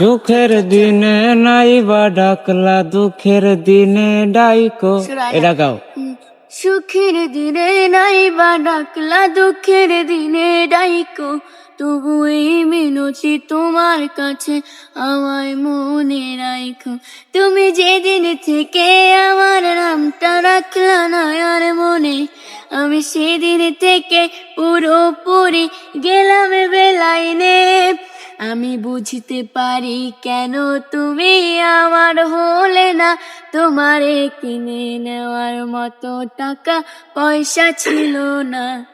সুখের দিনে নাই বা ডাকলা দুঃখের দিনে ডাইকো। এটা গাও সুখের দিনে নাই বা ডাকলা দুঃখের দিনে ডাইকো। তবু এই মিনতি তোমার কাছে আমায় মনে রাখো তুমি যেদিন থেকে আমার নামটা রাখলা না আর মনে আমি সেদিন থেকে পুরোপুরি গেলাম বেলাইনে। আমি বুঝতে পারি কেন তুমি আমার হলে না। তোমারে কিনে নেওয়ার মতো টাকা পয়সা ছিল না।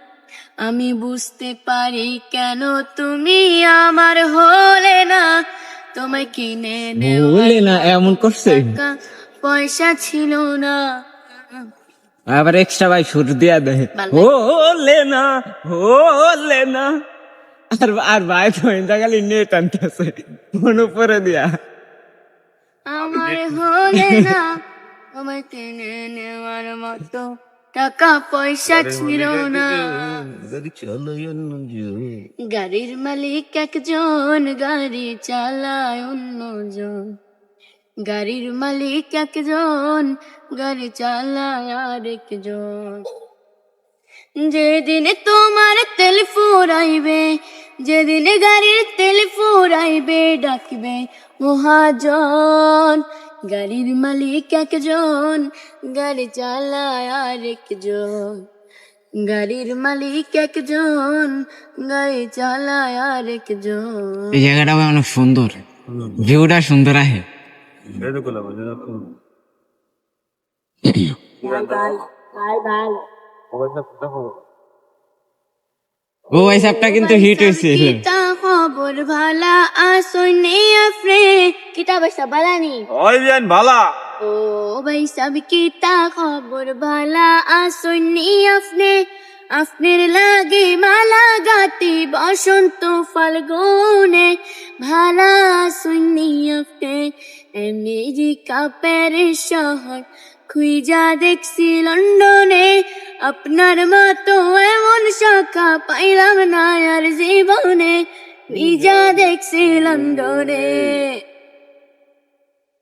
আমি বুঝতে পারি কেন তুমি আমার হলে না। তোমায় কিনে নেওয়ার না এমন করছে। টাকা পয়সা ছিল না। আবার এক্সট্রা ভাই সুর দিয়া দেয়। ভালো। হলে না হলে না। আর আর ভাই তো ইন্দা খালি নেট আনতেছে ফোন উপরে দিয়া। আমার হলে না তোমায় কিনে নেওয়ার মতো টাকা পয়সা ছিল না। গাড়ির মালিক একজন গাড়ি চালায় অন্যজন গাড়ির মালিক একজন, গাড়ি চালায় আরেকজন। যেদিনে তোমার তেল ফুরাইবে, যেদিনে গাড়ির তেল ফুরাইবে, ডাকবে মহাজন। গাড়ির মালিক একজন, গাড়ি চালায় আরেকজন। গাড়ির মালিক একজন, গাড়ি চালায় আরেকজন। এই জায়গাটা অনেক সুন্দর। ভিউটা সুন্দর আহে। ও সাপটা কিন্তু হিট হয়েছে কিতা খবর ভালা আসনে আফরে কিতা বৈসা বালানি? ওই বিয়ান ভালা ও ভাই সব কিতা খবর ভালা আসনি আপনি আপনার লাগে মালা গাতি বসন্ত ফাল্গুনে। ভালা শুনি আপনি? আমেরিকা প্যারিস শহর, খুঁজা দেখছি লন্ডনে। আপনার মতো এমন শাখা পাইলাম না আর জীবনে। নিজা দেখছি লন্ডনে।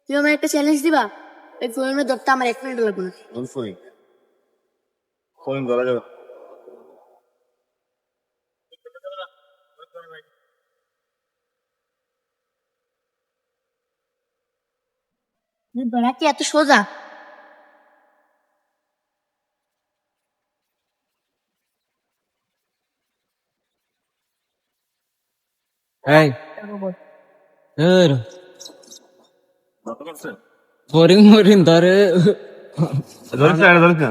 তুই আমার একটা চ্যালেঞ্জ দিবা? ওই ফোনের ধরতে আমার এক মিনিট লাগবে না। ফোন ফোন করা যাবে ধরা কি এত সোজা। এই। এর ফরিং মরিং ধরে। না।